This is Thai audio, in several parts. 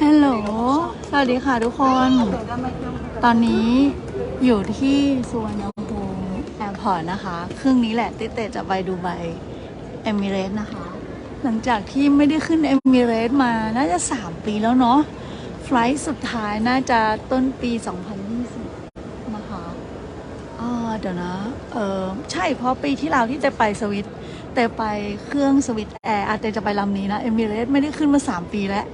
ฮัลโหล สวัสดีค่ะทุกคน ตอนนี้อยู่ที่สุวรรณภูมิแอร์พอร์ตนะคะ ครึ่งนี้แหละติเตจะไปดูไบเอมิเรตนะคะ หลังจากที่ไม่ได้ขึ้นเอมิเรตมาน่าจะ 3 ปีแล้วเนาะ ไฟล์สุดท้ายน่าจะต้นปี 2020 นะคะอ่าเดี๋ยวนะ เออใช่เพราะปีที่แล้วที่เตไปสวิตแต่ไปเครื่องสวิตแอร์อาเตจะไปลำนี้นะ เอมิเรตไม่ได้ขึ้นมา 3 ปีแล้ว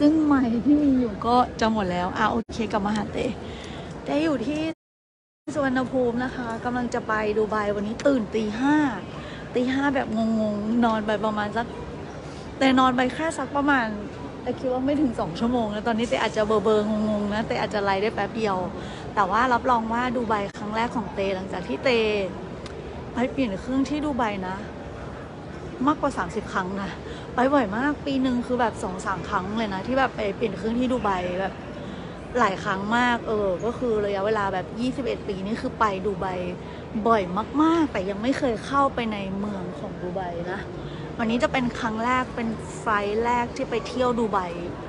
ซึ่งใหม่ที่มีอยู่ก็จะหมดแล้วอะโอเคกลับมาหาเตเตอยู่ที่สุวรรณภูมินะคะกำลังจะไปดูไบวันนี้ตื่นตีห้าตีห้าแบบงงๆ นอนไปประมาณสัก แต่นอนไปแค่สักประมาณแต่คิดว่าไม่ถึงสองชั่วโมงแล้วตอนนี้เตอาจจะเบอร์เบอร์งงๆนะเตอาจจะไล่ได้แป๊บเดียว แต่ว่ารับรองว่าดูไบครั้งแรกของเตหลังจากที่เตไปเปลี่ยนเครื่องที่ดูไบนะ มากกว่า 30 ครั้งนะ ไปบ่อยมากปีหนึ่งคือแบบสองสามครั้งเลยนะ ที่แบบไปเปลี่ยนเครื่องที่ดูไบแบบหลายครั้งมาก เออ ก็คือระยะเวลาแบบ 21 ปีนี่คือไปดูไบบ่อยมาก ๆ แต่ยังไม่เคยเข้าไปในเมืองของดูไบนะ วันนี้จะเป็นครั้งแรกเป็นไฟล์แรกที่ไปเที่ยวดูไบ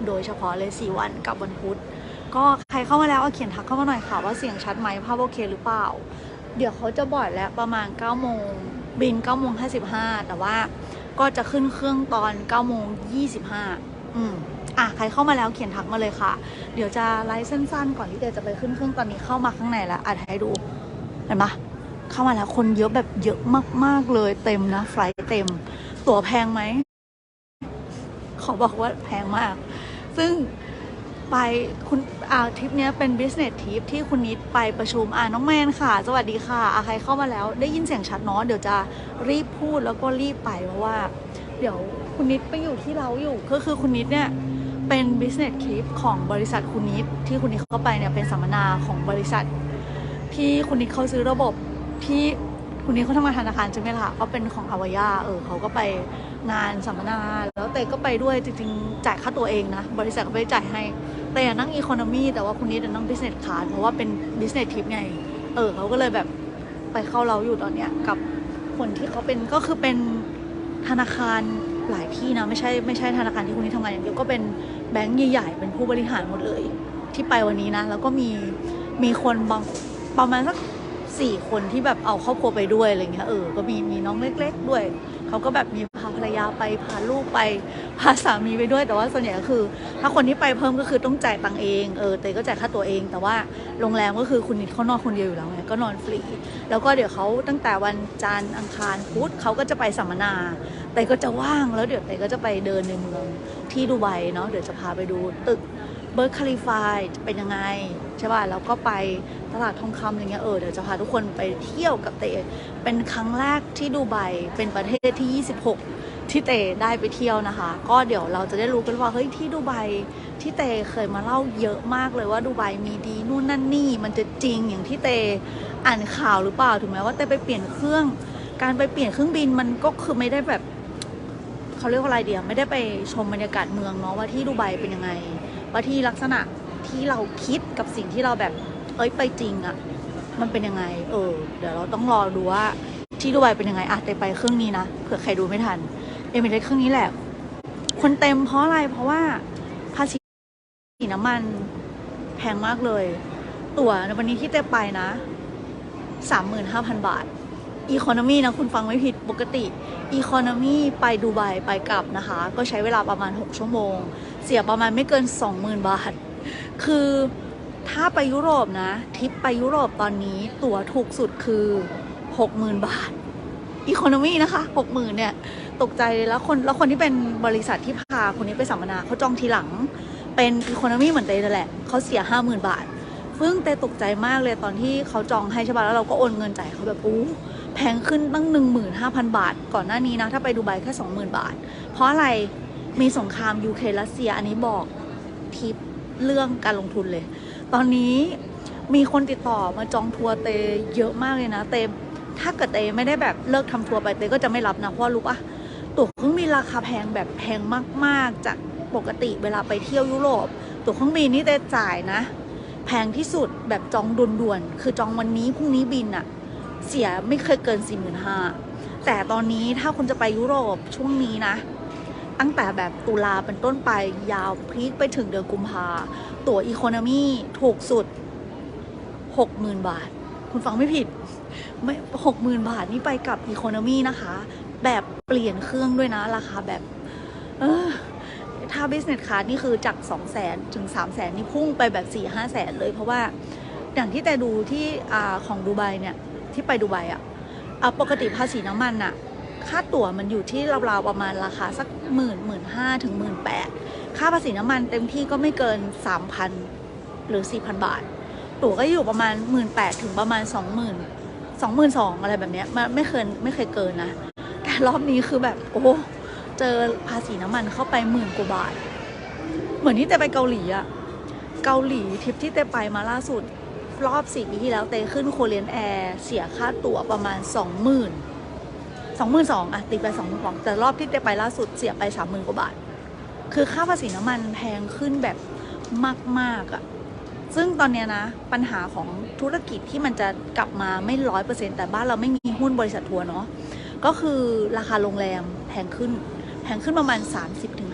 โดยเฉพาะเลย4วันกับวันพุธ ก็ใครเข้ามาแล้วเอาเขียนทักเข้ามาหน่อยค่ะว่าเสียงชัดไหมภาพโอเคหรือเปล่า เดี๋ยวเขาจะบอดแล้วประมาณ9โมงบิน9โมง55แต่ว่า ก็จะขึ้นเครื่องตอน9โมง25อืมอะใครเข้ามาแล้วเขียนทักมาเลยค่ะ เดี๋ยวจะไลฟ์สั้นๆ ก่อนที่เดยวจะไปขึ้นเครื่องตอนนี้เข้ามาข้างในแล้วอะให้ดูเห็นปะเข้ามาแล้วคนเยอะแบบเยอะมากๆเลยเต็มนะไฟลท์เต็ม ตั๋วแพงไหมขอบอกว่าแพงมาก ซึ่ง ไปคุณอ่าทริปเนี้ยเป็น business trip ที่คุณนิดไปประชุมอ่าน้องแมนค่ะ สวัสดีค่ะอาใครเข้ามาแล้ว ได้ยินเสียงชัดเนาะเดี๋ยวจะรีบพูดแล้วก็รีบไปเพราะว่า เดี๋ยวคุณนิดไปอยู่ที่เราอยู่ก็คือคุณนิดเนี่ยเป็น business trip ของบริษัทคุณนิดที่คุณนิดเข้าไปเนี่ยเป็นสัมมนาของบริษัท ที่คุณนิดเขาซื้อระบบที่คุณนิดเขาทำงานธนาคารใช่ไหมล่ะเขาเป็นของอาวายาเออเขาก็ไปงานสัมมนา แล้วเตก็ไปด้วยจริงๆจ่ายค่าตัวเองนะ บริษัทก็ไม่ได้จ่ายให้ แต่นั่งอีโคโนมีแต่ว่าคุณนิดนั่งบิสเนสคลาสเพราะว่าเป็นบิสเนสทริปไง เออเขาก็เลยแบบไปเข้าเราอยู่ตอนเนี้ยกับคนที่เขาเป็นก็คือเป็นธนาคารหลายที่นะไม่ใช่ไม่ใช่ธนาคารที่คุณนิดทำงานอย่างเดียวก็เป็นแบงก์ใหญ่ๆเป็นผู้บริหารหมดเลย ที่ไปวันนี้นะ แล้วก็มีมีคนบางประมาณสักสี่คนที่แบบเอาครอบครัวไปด้วยอะไรเงี้ยเออก็มีมีน้องเล็ก ๆ ด้วยเขาก็แบบมี ภรรยาไปพาลูกไปพาสามีไปด้วย แต่ว่าส่วนใหญ่ก็คือ ถ้าคนที่ไปเพิ่มก็คือต้องจ่ายตังเองเออเตยก็จ่ายค่าตัวเอง แต่ว่าโรงแรมก็คือคุณนิดเขานอนคนเดียวอยู่แล้วไงก็นอนฟรีแล้วก็เดี๋ยวเขาตั้งแต่วันจันทร์อังคารพุธเขาก็จะไปสัมมนาเตยก็จะว่างแล้วเดี๋ยวเตยก็จะไปเดินในเมืองที่ดูไบเนาะเดี๋ยวจะพาไปดูตึกเบิร์ดคาลิฟายจะเป็นยังไงใช่ป่ะแล้วก็ไปตลาดทองคำอะไรเงี้ยเออเดี๋ยวจะพาทุกคนไปเที่ยวกับเตเป็นครั้งแรกที่ดูไบเป็นประเทศที่ 26 ที่เตได้ไปเที่ยวนะคะ ก็เดี๋ยวเราจะได้รู้กันว่าเฮ้ยที่ดูไบที่เตเคยมาเล่าเยอะมากเลยว่าดูไบมีดีนู่นนั่นนี่มันจะจริงอย่างที่เตอ่านข่าวหรือเปล่าถึงแม้ว่าเตไปเปลี่ยนเครื่อง การไปเปลี่ยนเครื่องบินมันก็คือไม่ได้แบบเขาเรียกว่าอะไรเดียวไม่ได้ไปชมบรรยากาศเมืองเนาะว่าที่ดูไบเป็นยังไง ว่าที่ลักษณะที่เราคิดกับสิ่งที่เราแบบเอ้ยไปจริงอะ่ะมันเป็นยังไง เออ เดี๋ยวเราต้องรอดูว่าที่ดูไบเป็นยังไงอะแต่ไปเครื่องนี้นะเผื่อใครดูไม่ทัน เอมิเรตเครื่องนี้แหละ คนเต็มเพราะอะไรเพราะว่าภาษีน้ำมันแพงมากเลย ตั๋วในวันนี้ที่เต้ไปนะสามหมื่นห้าพันบาทอีโคโนมีนะคุณฟังไม่ผิดปกติอีโคโนมีไปดูไบไปกลับนะคะ ก็ใช้เวลาประมาณ 6 ชั่วโมง เสียประมาณไม่เกิน 20,000 บาท คือถ้าไปยุโรปนะทริปไปยุโรปตอนนี้ตั๋วถูกสุดคือ 60,000 บาทอีโคโนมีนะคะ 60,000 เนี่ย ตกใจเลยแล้วคนแล้วคนที่เป็นบริษัทที่พาคนนี้ไปสัมมนาเขาจองทีหลัง เป็นอีโคโนมี่เหมือนเตยนั่นแหละเขาเสีย50,000บาทซึ่งเตตกใจมากเลยตอนที่เขาจองให้ใช่ป่ะแล้วเราก็โอนเงินจ่ายเขาแบบอู้แพงขึ้นตั้ง 15,000 บาท ก่อนหน้านี้นะ ถ้าไปดูไบแค่ 20,000 บาท เพราะอะไรมีสงครามยูเครนรัสเซียอันนี้บอกทิปเรื่องการลงทุนเลย ตอนนี้มีคนติดต่อมาจองทัวร์เตเยอะมากเลยนะ เตถ้าเกิดเตไม่ได้แบบเลิกทำทัวร์ไปเตก็จะไม่รับนะ เพราะรู้ปะ ตั๋วเครื่องบินราคาแพงแบบแพงมาก ๆ จากปกติเวลาไปเที่ยวยุโรป ตั๋วเครื่องบินนี่เตจ่ายนะ แพงที่สุดแบบจองด่วนๆ คือจองวันนี้พรุ่งนี้บินอะเสียไม่เคยเกิน4 5 0 0 0แต่ตอนนี้ถ้าคุณจะไปยุโรปช่วงนี้นะ ตั้งแต่แบบตุลาเป็นต้นไปยาวพีคไปถึงเดือนกุมภาตั๋วอีโคโนมี่ถูกสุดหกหมื่นบาท คุณฟังไม่ผิดไม่หกหมื่นบาทนี่ไปกับอีโคโนมี่นะคะ แบบเปลี่ยนเครื่องด้วยนะ ราคาแบบ เออถ้า business class นี่คือจาก 2 0 0แสนถึง 3 0 0แสนนี่พุ่งไปแบบ 4 5แสนเลยเพราะว่าอย่างที่แต่ดูที่อของดูไบเนี่ย ที่ไปดูไบอะ่ะปกติภาษีน้ำมันอะค่าตั๋วมันอยู่ที่ราวๆประมาณราคาสักหมื่นหมื่นห้าถึงหมื่นแปดค่าภาษีน้ำมันเต็มที่ก็ไม่เกิน 3,000 หรือ 4,000 บาท ตั๋วก็อยู่ประมาณหมื่นแปดถึงประมาณ 20,000 22,000อะไรแบบเนี้ยมันไม่เคยไม่เคยเกินนะ แต่รอบนี้คือแบบ โอ้เจอภาษีน้ำมันเข้าไปหมื่นกว่าบาท เหมือนที่เตไปเกาหลีอะเกาหลีทริปที่เตไปมาล่าสุด รอบสี่ปีที่แล้วเตขึ้นโคเรียนแอร์เสียค่าตั๋วประมาณสองหมื่นสองหมื่นสองอะตีไปสองหมื่นสองแต่รอบที่เตไปล่าสุดเสียไปสามหมื่นกว่าบาท คือค่าภาษีน้ำมันแพงขึ้นแบบมากๆอะซึ่งตอนเนี้ยนะ ปัญหาของธุรกิจที่มันจะกลับมาไม่ร้อยเปอร์เซ็นแต่บ้านเราไม่มีหุ้นบริษัททัวร์เนาะ ก็คือราคาโรงแรมแพงขึ้น แพงขึ้นประมาณ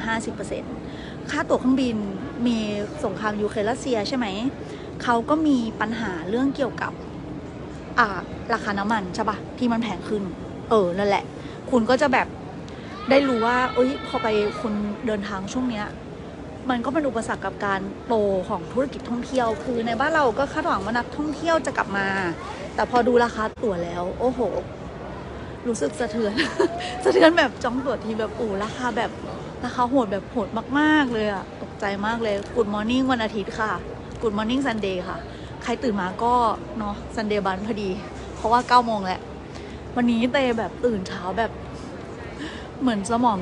30-50%ค่าตั๋วเครื่องบินมีสงครามยูเครนรัสเซียใช่ไหม เขาก็มีปัญหาเรื่องเกี่ยวกับราคาน้ำมันใช่ปะที่มันแพงขึ้น เออ นั่นแหละ คุณก็จะแบบได้รู้ว่า เอ้ย พอไปคุณเดินทางช่วงเนี้ย มันก็เป็นอุปสรรคกับการโตของธุรกิจท่องเที่ยว คือในบ้านเราก็คาดหวังว่านักท่องเที่ยวจะกลับมา แต่พอดูราคาตั๋วแล้ว โอ้โห รู้สึกสะเทือน สะเทือนแบบจ้องตั๋วทีแบบโอ้ราคาแบบราคาโหดแบบโหดมากๆเลยอะตกใจมากเลย Good Morning วันอาทิตย์ค่ะ Good Morning Sunday ค่ะ ใครตื่นมาก็เนาะ Sunday บันพอดี เพราะว่า9โมงแหละ วันนี้เตแบบตื่นเช้าแบบ เหมือนสมอง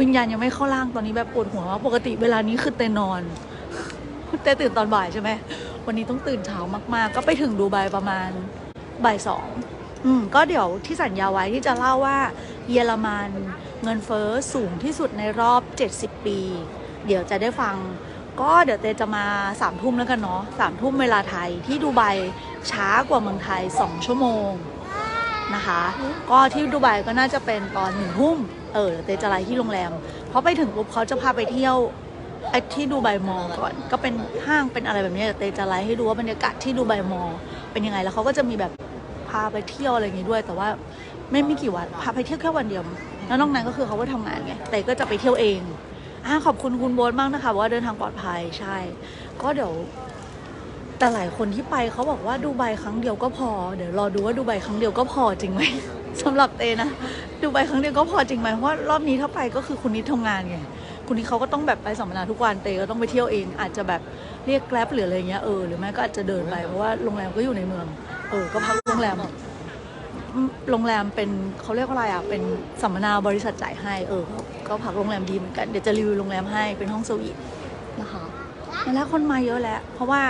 วิญญาณยังไม่เข้าร่างตอนนี้แบบปวดหัวมาปกติเวลานี้คือเตนอน เตตื่นตอนบ่ายใช่ไหมวันนี้ต้องตื่นเช้ามากๆ ก็ไปถึงดูไบประมาณบ่ายสอง อืมก็เดี๋ยวที่สัญญาไว้ที่จะเล่าว่าเยอรมันเงินเฟ้อสูงที่สุดในรอบ 70 ปี เดี๋ยวจะได้ฟัง ก็เดี๋ยวเตจะมาสามทุ่มแล้วกันเนาะสามทุ่มเวลาไทยที่ดูไบช้ากว่าเมืองไทย 2 ชั่วโมงนะคะ ก็ที่ดูไบก็น่าจะเป็นตอนหนึ่งทุ่มเออเดี๋ยวเตจะไลที่โรงแรม เพราะไปถึงปุ๊บเขาจะพาไปเที่ยวไอ้ที่ดูไบมอลก่อน ก็เป็นห้างเป็นอะไรแบบนี้เดี๋ยวเตจะไลให้ดูว่าบรรยากาศที่ดูไบมอลเป็นยังไงแล้วเขาก็จะมีแบบ พาไปเที่ยวอะไรอย่างงี้ด้วย แต่ว่าไม่ไม่กี่วันพาไปเที่ยวแค่วันเดียวแล้วนอกนั้นก็คือเขาก็ทำงานไงแต่ก็จะไปเที่ยวเองอ่าขอบคุณคุณโบ๊ทมากนะคะว่าเดินทางปลอดภัยใช่ ก็เดี๋ยว แต่หลายคนที่ไปเขาบอกว่าดูไบครั้งเดียวก็พอ เดี๋ยวรอดูว่าดูไบครั้งเดียวก็พอจริงไหม สำหรับเตนะ ดูไบครั้งเดียวก็พอจริงไหมเพราะว่ารอบนี้ถ้าไปก็คือคุณนิดทำงานไงคุณนิดเขาก็ต้องแบบไปสัมมนาทุกวันเตก็ต้องไปเที่ยวเอง อาจจะแบบเรียกแกร็บหรืออะไรเงี้ยเออหรือไม่ก็อาจจะเดินไปเพราะว่าโรงแรมก็อยู่ในเมือง เออก็พักโรงแรม โรงแรมเป็นเขาเรียกว่าอะไรอะ เป็นสัมมนาบริษัทจ่ายให้ เออ ก็พักโรงแรมดีเหมือนกัน เดี๋ยวจะรีวิวโรงแรมให้เป็นห้องสวีทนะคะแล้วคนมาเยอะแล้ว เพราะว่า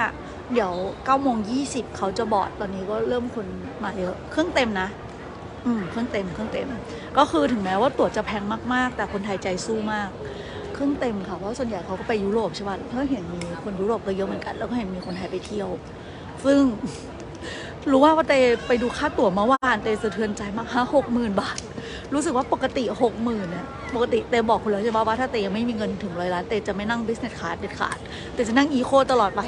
เดี๋ยว9โมง20เขาจะบอร์ดตอนนี้ก็เริ่มคนมาเยอะ เครื่องเต็มนะ อืม เครื่องเต็ม เครื่องเต็ม ก็คือถึงแม้ว่าตั๋วจะแพงมากๆ แต่คนไทยใจสู้มาก เครื่องเต็มค่ะ เพราะส่วนใหญ่เขาก็ไปยุโรปใช่ป่ะเพราะเห็นมีคนยุโรปก็เยอะเหมือนกัน แล้วก็เห็นมีคนไทยไปเที่ยว ซึ่ง รู้ว่าว่าเตไปดูค่าตั๋วเมื่อวานเตสะเทือนใจมากฮะหกหมื่นบาท รู้สึกว่าปกติหกหมื่นเนี่ยปกติเตบอกคุณแล้วใช่ไหมว่าถ้าเตยังไม่มีเงินถึงร้อยล้านเตจะไม่นั่ง business class เด็ดขาดเตจะนั่งอีโคตลอดไป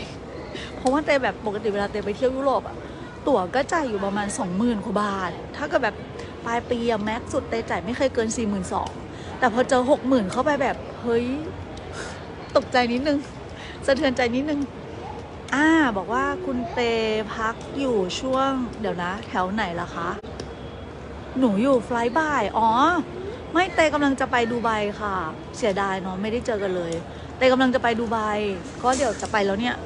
เพราะว่าเตแบบปกติเวลาเตไปเที่ยวยุโรปอะตั๋วก็จ่ายอยู่ประมาณ20,000กว่าบาท ถ้ากิดแบบปลายปีอะแม็กสุดเตจ่ายไม่เคยเกิน42,000แต่พอเจอ60,000เข้าไปแบบเฮ้ยตกใจนิดนึงสะเทือนใจนิดนึง อ่าบอกว่าคุณเตพักอยู่ช่วง เดี๋ยวนะ แถวไหนล่ะคะ หนูอยู่ไฟล์บ่าย อ๋อ ไม่เตกำลังจะไปดูไบค่ะ เสียดายเนาะไม่ได้เจอกันเลย เตกำลังจะไปดูไบก็เดี๋ยวจะไปแล้วเนี่ย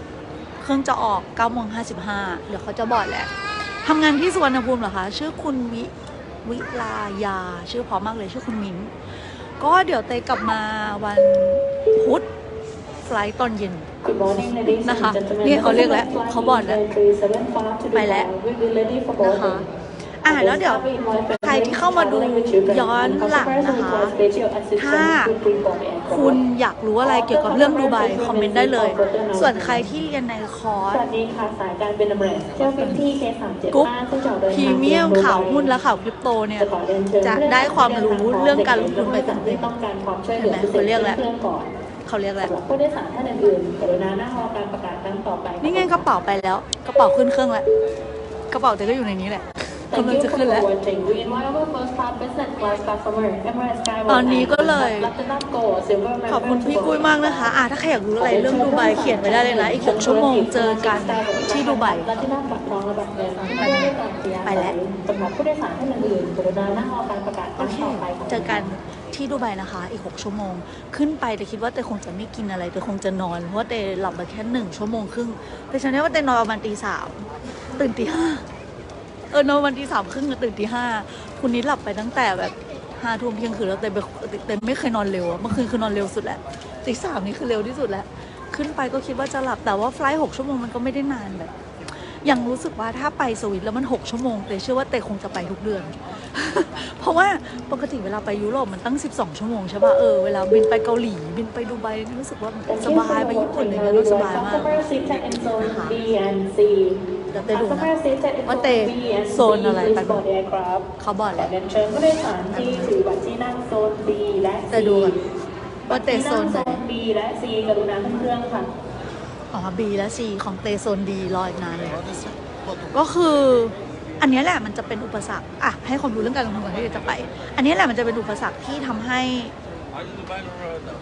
เครื่องจะออก9โมง55เดี๋ยวเขาจะบอดแหละทำงานที่สุวรรณภูมิเหรอคะ ชื่อคุณวิวิลายา ชื่อเพอมากเลยชื่อคุณมิ้นก็เดี๋ยวเตกลับมาวันพุธไฟล์ตอนเย็น นะคะนี่นี่เขาเขาเรีเรียยกกแล้แล้ววเขาเขาบบออกกแล้แล้ววไปไปแล้แล้ววนะคะนะคะอ่าอ่าแล้แล้ววเดี๋เดี๋ยยววใคใครรที่ที่เข้าเข้ามามาดูดูย้ย้ออนนหหลัลังงนะนะคะคะถ้าถ้าคุณอยากรู้อะไรเกี่ยวกับเรื่องดูไบคอมเมนต์ได้เลย ส่วนใครที่เรียนในคอร์สสวัสดีค่ะสายการบินอเมริกเที่ยวบินที่ K375 กรุ๊ปซึ่งจะออกเดินพรีทางเมียมดูไบข่าวหุ้นและข่าวคริปโตเนี่ยจะขอเรียนเชิญจะได้ความรู้เรื่องการลงทุนไปต่างประเทที่ศต้องการความช่วยเหลือเห็นไหมเขาเรียกอะไร เพื่อนก่อนเขาเรียกอะไรสำหรับผู้โดยสารท่านอื่นๆกรุณานั่งรอการประกาศครั้งต่อไปนี่ไงกระเป๋าไปแล้วกระเป๋าขึ้นเครื่องแล้วกระเป๋าเจ๊ก็อยู่ในนี้แหละกำลังจะขึ้นแล้วตอนนี้ก็เลยขอบคุณพี่กุ้ยมากนะคะอะถ้าใครอยากรู้อะไรเรื่องดูไบเขียนไว้ได้เลยนะ อีก 6 ชั่วโมงเจอกันที่ดูไบและที่นั่งบัตรทองและบัตรเงินไปแล้วสำหรับผู้โดยสารท่านอื่นๆกรุณานั่งรอการประกาศคโอรั้งเคต่อไปของเจอกัน ที่ดูไบนะคะ อีก 6 ชั่วโมง ขึ้นไปแต่คิดว่าแต่คงจะไม่กินอะไรแต่คงจะนอน เพราะว่าแต่หลับมาแค่หนึ่งชั่วโมงครึ่งแต่ฉันเนี่ยว่าแต่นอนประมาณตีสามตื่นตีห้าเออนอนวันตีสามครึ่งตื่นตีห้าคุณนี้หลับไปตั้งแต่แบบห้าทุ่มเที่ยงคืนแล้วแต่เป็นแต่ไม่เคยนอนเร็วอะเมื่อคืนคือนอนเร็วสุดแหล้วตีสามนี่คือเร็วที่สุดแล้วขึ้นไปก็คิดว่าจะหลับแต่ว่าไฟล์หกชั่วโมงมันก็ไม่ได้นานแบบยังรู้สึกว่าถ้าไปสวิตแล้วมัน 6 ชั่วโมงเตเชื่อว่าเตคงจะไปทุกเดือน ราะว่าปกติเวลาไปยุโรปมันตั้ง 12 ชั่วโมงใช่ป่ะเออเวลาบินไปเกาหลีบินไปดูไบรู้สึกว่ามันสบายไปญี่ปุ่นอะไรเงี้ยรู้สบายมาก Customer seats at in zone B and C เดี๋ยวเตดูนะ Customer seats at in ว่า zone เต B and C โซนอะไร please ไป board aircraft เขาบอกขแล้อวเรียนเชิญผู้โดยสารที่ถือบัตรที่นั่งโซน B และ C แต่ดูก่อนว่าเตบัตรที่โซนั่งนไหนโซน B และ C กรุณาขึ้นเครื่องค่ะอ๋อ B และ C ของเตโซนดีรออีกนานเลยก็คือ อันนี้แหละมันจะเป็นอุปสรรคอะให้ความรู้เรื่องการลงทุนก่อนที่จะไป อันนี้แหละมันจะเป็นอุปสรรคที่ทำให้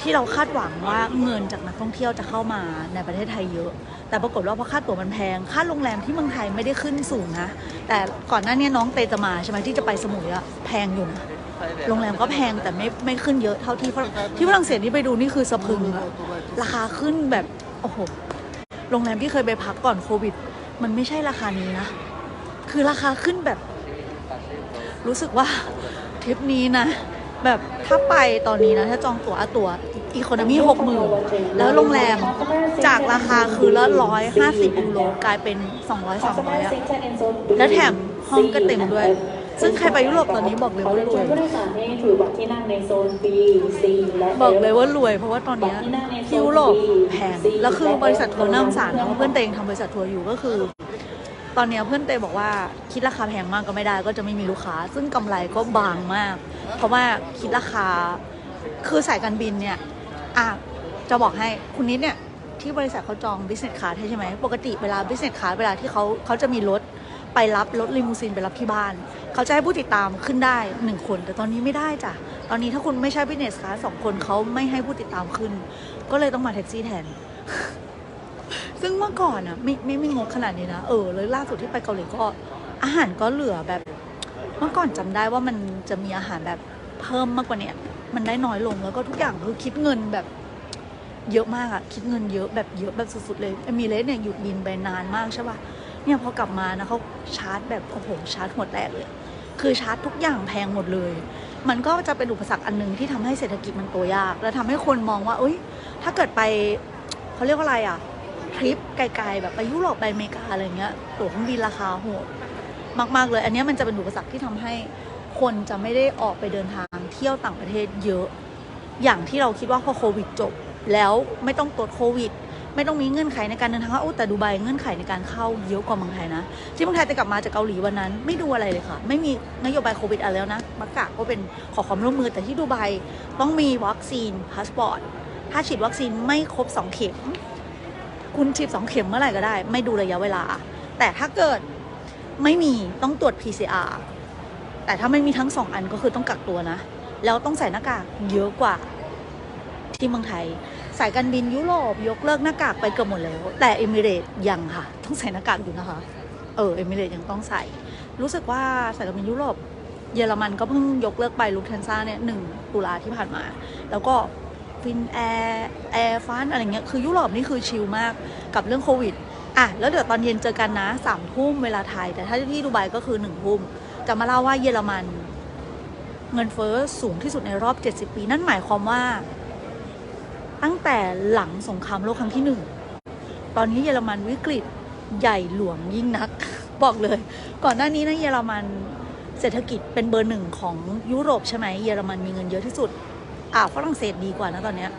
ที่เราคาดหวังว่าเงินจากนักท่องเที่ยวจะเข้ามาในประเทศไทยเยอะ แต่ปรากฏว่าเพราะค่าตั๋วมันแพง ค่าโรงแรมที่เมืองไทยไม่ได้ขึ้นสูงนะ แต่ก่อนหน้านี้น้องเตจะมาใช่ไหมที่จะไปสมุยอะแพงอยู่นะโรงแรมก็แพงแต่ไม่ไม่ขึ้นเยอะเท่าที่ที่ฝรั่งเศสที่ไปดูนี่คือสะพึงอะราคาขึ้นแบบโอ้โหโรงแรมที่เคยไปพักก่อนโควิด มันไม่ใช่ราคานี้นะ คือราคาขึ้นแบบ รู้สึกว่าทริปนี้นะ แบบถ้าไปตอนนี้นะ ถ้าจองตั๋วอะตั๋วอีโคโนมี่หกหมื่นแล้วโรงแรมจากราคาคือละร้อยห้าสิบยูโรกลายเป็นสองร้อยสามร้อยอะแล้วแถมห้องก็เต็มด้วย ซึ่งใครไปยุโรปตอนนี้บอกเลยว่าเรียนรวเชิยญผู้โดยสารที่ถือบัตรที่นั่งในโซน B C และบอกเลยว่ารวย เพราะว่าตอนนี้ที่ยุโรปแพงแล้วคือบริษัททัวร์น่าสงสารเพราะเพื่อนเตงทำบริษัททัวร์อยู่ก็คือ ตอนเนี้ยเพื่อนเตยบอกว่าคิดราคาแพงมากก็ไม่ได้ ก็จะไม่มีลูกค้า ซึ่งกำไรก็บางมาก เพราะว่าคิดราคาคือสายการบินเนี่ยอะจะบอกให้คุณนิดเนี่ยที่บริษัทเขาจอง business class ให้ใช่ไหมปกติเวลา business class เวลาที่เขาเขาจะมีรถไปรับรถลิมูซีนไปรับที่บ้าน เขาจะให้ผู้ติดตามขึ้นได้หนึ่งคน แต่ตอนนี้ไม่ได้จ้ะตอนนี้ถ้าคุณไม่ใช่ business class สองคนเขาไม่ให้ผู้ติดตามขึ้น ก็เลยต้องมาแท็กซี่แทน ซึ่งเมื่อก่อนอะไม่ไม่ไม่งกขนาดนี้นะ เออเลยล่าสุดที่ไปเกาหลีก็อาหารก็เหลือแบบ เมื่อก่อนจำได้ว่ามันจะมีอาหารแบบเพิ่มมากกว่าเนี้ยมันได้น้อยลงแล้วก็ทุกอย่างคือคิดเงินแบบเยอะมากอะคิดเงินเยอะแบบเยอะแบบสุดๆเลยมิเรสเนี่ยหยุดบินไปนานมากใช่ปะเนี่ยพอกลับมานะเขาชาร์จแบบโอ้โหชาร์จหัวแตกเลย คือชาร์จทุกอย่างแพงหมดเลย มันก็จะเป็นอุปสรรคอันหนึ่งที่ทำให้เศรษฐกิจมันโตยาก และทำให้คนมองว่า เอ้ย ถ้าเกิดไปเขาเรียกว่าอะไรอะ ทริปไกลๆแบบไปยุโรปไปอเมริกาอะไรเงี้ยตั๋วเครื่องบินราคาโหดมากๆเลย อันนี้มันจะเป็นอุปสรรคที่ทำให้คนจะไม่ได้ออกไปเดินทางเที่ยวต่างประเทศเยอะ อย่างที่เราคิดว่าพอโควิดจบ แล้วไม่ต้องตรวจโควิด ไม่ต้องมีเงื่อนไขในการเดินทางว่าโอ้แต่ดูไบเงื่อนไขในการเข้าเยอะกว่าเมืองไทยนะ ที่เมืองไทยแต่กลับมาจากเกาหลีวันนั้น ไม่ดูอะไรเลยค่ะ ไม่มีนโยบายโควิดอะไรแล้วนะมักกะก็เป็นขอความร่วมมือแต่ที่ดูไบต้องมีวัคซีนพาสปอร์ตถ้าฉีดวัคซีนไม่ครบสองเข็ม คุณฉีดสองเข็มเมื่อไหร่ก็ได้ ไม่ดูระยะเวลา แต่ถ้าเกิดไม่มีต้องตรวจ PCR แต่ถ้าไม่มีทั้งสองอันก็คือต้องกักตัวนะ แล้วต้องใส่หน้ากากเยอะกว่าที่เมืองไทย สายการบินยุโรปยกเลิกหน้ากากไปเกือบหมดแล้ว แต่เอมิเรตยังค่ะ ต้องใส่หน้ากากอยู่นะคะ เออเอมิเรตยังต้องใส่ รู้สึกว่าสายการบินยุโรปเยอรมันก็เพิ่งยกเลิกไปลูกทันซ่าเนี่ยหนึ่งตุลาที่ผ่านมา แล้วก็ ฟินแอร์แอร์ฟานอะไรเงี้ยคือยุโรปนี่คือชิลมากกับเรื่องโควิดอะแล้วเดี๋ยวตอนเย็นเจอกันนะสามทุ่มเวลาไทย แต่ถ้าที่ดูไบก็คือหนึ่งทุ่มจะมาเล่าว่าเยอรมัน เงินเฟ้อสูงที่สุดในรอบ 70 ปี นั่นหมายความว่า ตั้งแต่หลังสงครามโลกครั้งที่หนึ่งตอนนี้เยอรมันวิกฤตใหญ่หลวงยิ่งนัก บอกเลย ก่อนหน้านี้นะเยอรมันเศรษฐกิจเป็นเบอร์หนึ่งของยุโรปใช่ไหมเยอรมันมีเงินเยอะที่สุด อ่าฝรั่งเศสดีกว่านะตอนเนี้ย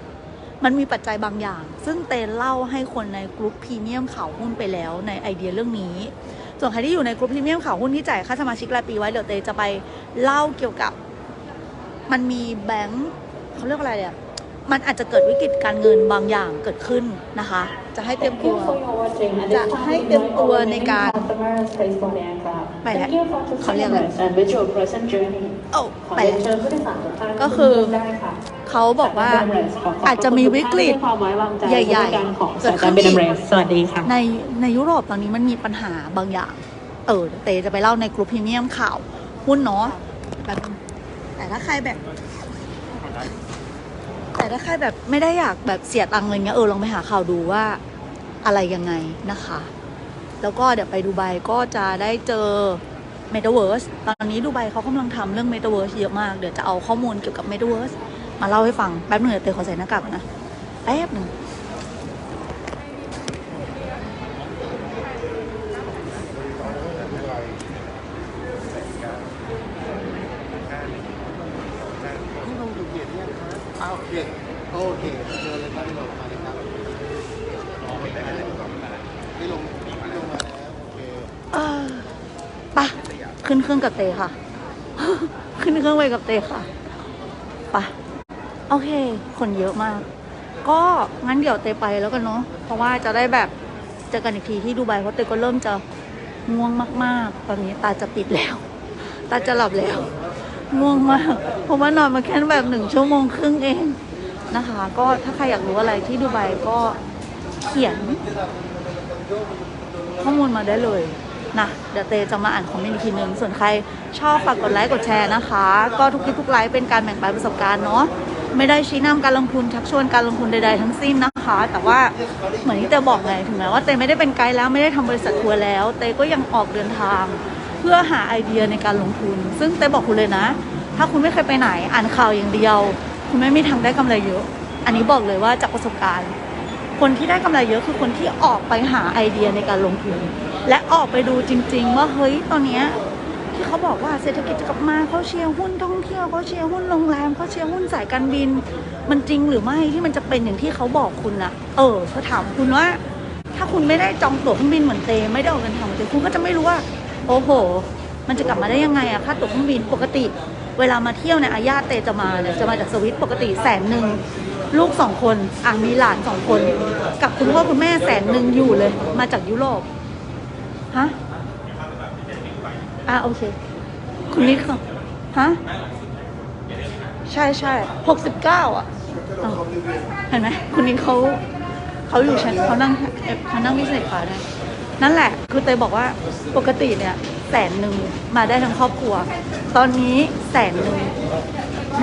มันมีปัจจัยบางอย่าง ซึ่งเตนเล่าให้คนในกลุ่มพรีเมียมข่าวหุ้นไปแล้วในไอเดียเรื่องนี้ส่วนใครที่อยู่ในกลุ่มพรีเมียมข่าวหุ้นที่จ่ายค่าสมาชิกรายปีไว้เดี๋ยวเตจะไปเล่าเกี่ยวกับ มันมีแบงค์เขาเรียกอะไรเนี่ยมันอาจจะเกิดวิกฤตการเงินบางอย่างเกิดขึ้นนะคะ จะให้เตรียมตัวจะให้เตรียมตัวในการ customers face for the aircraft. ไปแล้ว Thank you for เขา choosing เรียกอะไร Emirates and with your present journey. โอ้ขอไปเรียแล้วนเชิญผู้โดยสารทุกท่านก็คือได้ค่ะเขาบอกว่าสยการบิน Emirates ขขบคุณอาจจะมีวิกฤตทุท่านให้ความไว้วางใจใหญ่ๆบริการของเกิสาดยขึ้กานรบินอีก Emirates สวัสดีค่ะในในยุโรปตอนนี้มันมีปัญหาบางอย่าง เออเดี๋ยวเตจะไปเล่าในกลุ่มพรีเมียมข่าวหุ้นเนาะแบบแต่ถ้าใครแบบแต่ถ้าใครแบบไม่ได้อยากแบบเสียตังค์อะไรเงี้ยเออลองไปหาข่าวดูว่าอะไรยังไงนะคะ แล้วก็เดี๋ยวไปดูไบก็จะได้เจอ Metaverse ตอนนี้ดูไบเขากำลังทำเรื่อง Metaverse เยอะมาก เดี๋ยวจะเอาข้อมูลเกี่ยวกับ Metaverse มาเล่าให้ฟัง แป๊บหนึงเดี๋ยวเตยขอใส่หน้ากากก่อนนะ แป๊บหนึ่งที่ลงอยู่เกียร์เนี่ยครับอ้าวโอเค โอเคเจอเลยครับพี่ลงมาเลยครับพี่ลงพี่ลงมาแล้วโอเค เออไปะ ขึ้นเครื่องกับเตค่ะ ขึ้นเครื่องไปกับเตค่ะไปะโอเค คนเยอะมาก ก็งั้นเดี๋ยวเตไปแล้วกันเนาะเพราะว่าจะได้แบบเจอกันอีกทีที่ดูไบเพราะเตก็เริ่มจะง่วงมาก ๆ ตอนนี้ตาจะปิดแล้ว ตาจะหลับแล้วง่วงมากเพราะว่านอนมาแค่แบบหนึ่งชั่วโมงครึ่งเองนะคะ ก็ถ้าใครอยากรู้อะไรที่ดูไบก็เขียนข้อมูลมาได้เลย นะเดี๋ยวเตจะมาอ่านคอมเมนต์อีกทีนึง ส่วนใครชอบฝากกดไลค์กดแชร์นะคะ ก็ทุกคลิปทุกไลค์เป็นการแบ่งปันประสบการณ์เนาะไม่ได้ชี้นำการลงทุนชักชวนการลงทุนใดๆทั้งสิ้นนะคะ แต่ว่าเหมือนที่เตบอกไงถึงแม้ว่าเตไม่ได้เป็นไกด์แล้วไม่ได้ทำบริษัททัวร์แล้ว เตก็ยังออกเดินทาง เพื่อหาไอเดียในการลงทุน ซึ่งเตบอกคุณเลยนะ ถ้าคุณไม่เคยไปไหนอ่านข่าวอย่างเดียว คุณไม่มีทางได้กำไรเยอะ อันนี้บอกเลยว่าจากประสบการณ์ คนที่ได้กำไรเยอะคือคนที่ออกไปหาไอเดียในการลงทุน และออกไปดูจริง ๆ ว่าเฮ้ยตอนเนี้ยที่เขาบอกว่าเศรษฐกิจจะกลับมาเขาเชียร์หุ้นท่องเที่ยวเขาเชียร์หุ้นโรงแรมเขาเชียร์หุ้นสายการบิน มันจริงหรือไม่ที่มันจะเป็นอย่างที่เขาบอกคุณนะเออเขาถามคุณว่า ถ้าคุณไม่ได้จองตั๋วเครื่องบินเหมือนเตไม่ได้ออกเดินทางเหมือนเตคุณก็จะไม่รู้ว่า โอ้โห มันจะกลับมาได้ยังไงอะค่าตั๋วเครื่องบินปกติ เวลามาเที่ยวเนี่ยอาญาเตจะมาเนี่ยจะมาจากสวิตปกติแสนหนึ่งลูกสองคนอะมีหลานสองคน กับคุณพ่อคุณแม่แสนหนึ่งอยู่เลย มาจากยุโรป ฮะอะโอเค คุณนิดค่ะฮะใช่ใช่หกสิบเก้าอะเห็นไหมคุณนิดเขาเขาอยู่ชั้นเขานั่งเขานั่งวิเศษขาได้นั่นแหละ คือเตยบอกว่าปกติเนี่ยแสนหนึ่งมาได้ทั้งครอบครัว ตอนนี้แสนหนึ่ง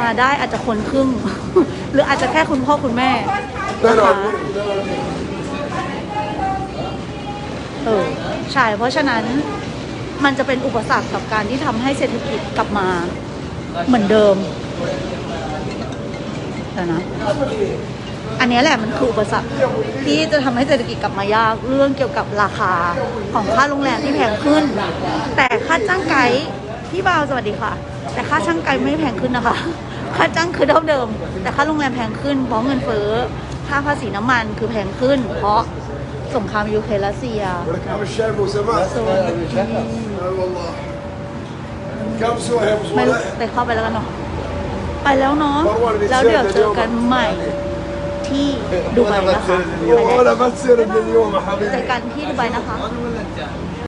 มาได้อาจจะคนครึ่ง หรืออาจจะแค่คุณพ่อคุณแม่นะคะ เออใช่เพราะฉะนั้นมันจะเป็นอุปสรรคกับการที่ทำให้เศรษฐกิจกลับมาเหมือนเดิมแต่นะอันนี้แหละมันคืออุปสรรคที่จะทำให้เศรษฐกิจกลับมายากเรื่องเกี่ยวกับราคาของค่าโรงแรมที่แพงขึ้น แต่ค่าจ้างไกด์พี่บาวสวัสดีค่ะ แต่ค่าช่างไกด์ไม่แพงขึ้นนะคะ ค่าจ้างคือเท่าเดิม แต่ค่าโรงแรมแพงขึ้นเพราะเงินเฟ้อค่าภาษีน้ำมันคือแพงขึ้น เพราะ สงครามยูเครนรัสเซีย ولك عم الشايب وسماء โซน لا والله كم سوى يا ابو ไม่รู้ صالح ไปเข้าไปแล้วกันเนาะไปแล้วเนาะแล้วเดี๋ยวเจอกันใหม่ที่ดูไบนะคะไป ولا แล้ว ما تصير من اليوم يا เจอ حبيبي กันที่ดูไบนะคะ